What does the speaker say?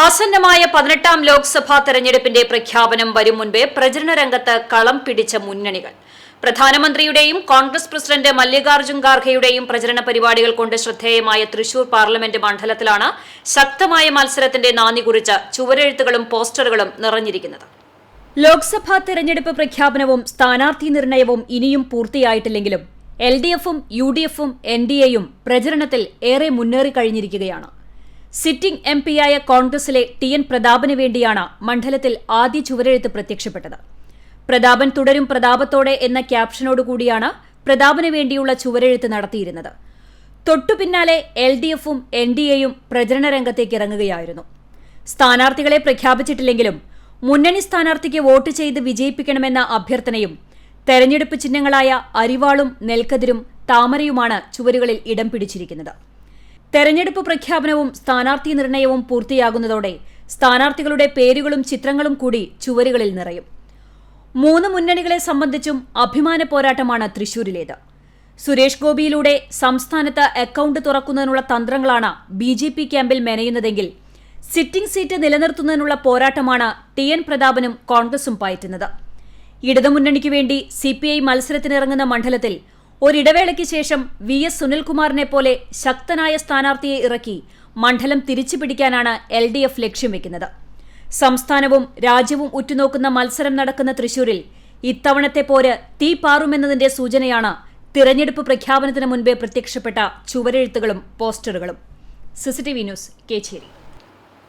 ആസന്നമായ പതിനെട്ടാം ലോക്സഭാ തെരഞ്ഞെടുപ്പിന്റെ പ്രഖ്യാപനം വരും മുൻപേ പ്രചരണ രംഗത്ത് കളം പിടിച്ച മുന്നണികൾ. പ്രധാനമന്ത്രിയുടെയും കോൺഗ്രസ് പ്രസിഡന്റ് മല്ലികാർജുൻ ഖാർഗെയുടെയും പ്രചരണ പരിപാടികൾ കൊണ്ട് ശ്രദ്ധേയമായ തൃശൂർ പാർലമെന്റ് മണ്ഡലത്തിലാണ് ശക്തമായ മത്സരത്തിന്റെ നാന്ദി കുറിച്ച് ചുവരെഴുത്തുകളും പോസ്റ്ററുകളും നിറഞ്ഞിരിക്കുന്നത്. ലോക്സഭാ തെരഞ്ഞെടുപ്പ് പ്രഖ്യാപനവും സ്ഥാനാർത്ഥി നിർണയവും ഇനിയും പൂർത്തിയായിട്ടില്ലെങ്കിലും എൽ ഡി എഫും യു ഡി എഫും എൻ ഡി എയും പ്രചരണത്തിൽ ഏറെ മുന്നേറിക്കഴിഞ്ഞിരിക്കുകയാണ്. സിറ്റിംഗ് എം പിയായ കോൺഗ്രസിലെ ടി എൻ പ്രതാപന് വേണ്ടിയാണ് മണ്ഡലത്തിൽ ആദ്യ ചുവരെഴുത്ത് പ്രത്യക്ഷപ്പെട്ടത്. പ്രതാപൻ തുടരും പ്രതാപത്തോടെ എന്ന ക്യാപ്ഷനോടുകൂടിയാണ് പ്രതാപന് വേണ്ടിയുള്ള ചുവരെഴുത്ത് നടത്തിയിരുന്നത്. തൊട്ടുപിന്നാലെ എൽ ഡി എഫും എൻ ഡി എയും പ്രചരണ രംഗത്തേക്ക് ഇറങ്ങുകയായിരുന്നു. സ്ഥാനാർത്ഥികളെ പ്രഖ്യാപിച്ചിട്ടില്ലെങ്കിലും മുന്നണി സ്ഥാനാർത്ഥിക്ക് വോട്ട് ചെയ്ത് വിജയിപ്പിക്കണമെന്ന അഭ്യർത്ഥനയും തെരഞ്ഞെടുപ്പ് ചിഹ്നങ്ങളായ അരിവാളും നെൽക്കതിരും താമരയുമാണ് ചുവരുകളിൽ ഇടം പിടിച്ചിരിക്കുന്നത്. തെരഞ്ഞെടുപ്പ് പ്രഖ്യാപനവും സ്ഥാനാർത്ഥി നിർണയവും പൂർത്തിയാകുന്നതോടെ സ്ഥാനാർത്ഥികളുടെ പേരുകളും ചിത്രങ്ങളും കൂടി ചുവരുകളിൽ നിറയും. മൂന്ന് മുന്നണികളെ സംബന്ധിച്ചും അഭിമാന പോരാട്ടമാണ് തൃശൂരിലേത്. സുരേഷ് ഗോപിയിലൂടെ സംസ്ഥാനത്ത് അക്കൌണ്ട് തുറക്കുന്നതിനുള്ള തന്ത്രങ്ങളാണ് ബി ജെ പി ക്യാമ്പിൽ മെനയുന്നതെങ്കിൽ സിറ്റിംഗ് സീറ്റ് നിലനിർത്തുന്നതിനുള്ള പോരാട്ടമാണ് ടി എൻ പ്രതാപനും കോൺഗ്രസും പയറ്റുന്നത്. ഇടതുമുന്നണിക്കു വേണ്ടി സി പി ഐ മത്സരത്തിനിറങ്ങുന്ന മണ്ഡലത്തിൽ ഒരിടവേളയ്ക്ക് ശേഷം വി എസ് സുനിൽകുമാറിനെ പോലെ ശക്തനായ സ്ഥാനാർത്ഥിയെ ഇറക്കി മണ്ഡലം തിരിച്ചു പിടിക്കാനാണ് എൽ ഡി എഫ് ലക്ഷ്യം വെക്കുന്നത്. സംസ്ഥാനവും രാജ്യവും ഉറ്റുനോക്കുന്ന മത്സരം നടക്കുന്ന തൃശൂരിൽ ഇത്തവണത്തെ പോര് തീ പാറുമെന്നതിന്റെ സൂചനയാണ് തിരഞ്ഞെടുപ്പ് പ്രഖ്യാപനത്തിന് മുൻപേ പ്രത്യക്ഷപ്പെട്ട ചുവരെഴുത്തുകളും പോസ്റ്ററുകളും. CCTV news Kecheri.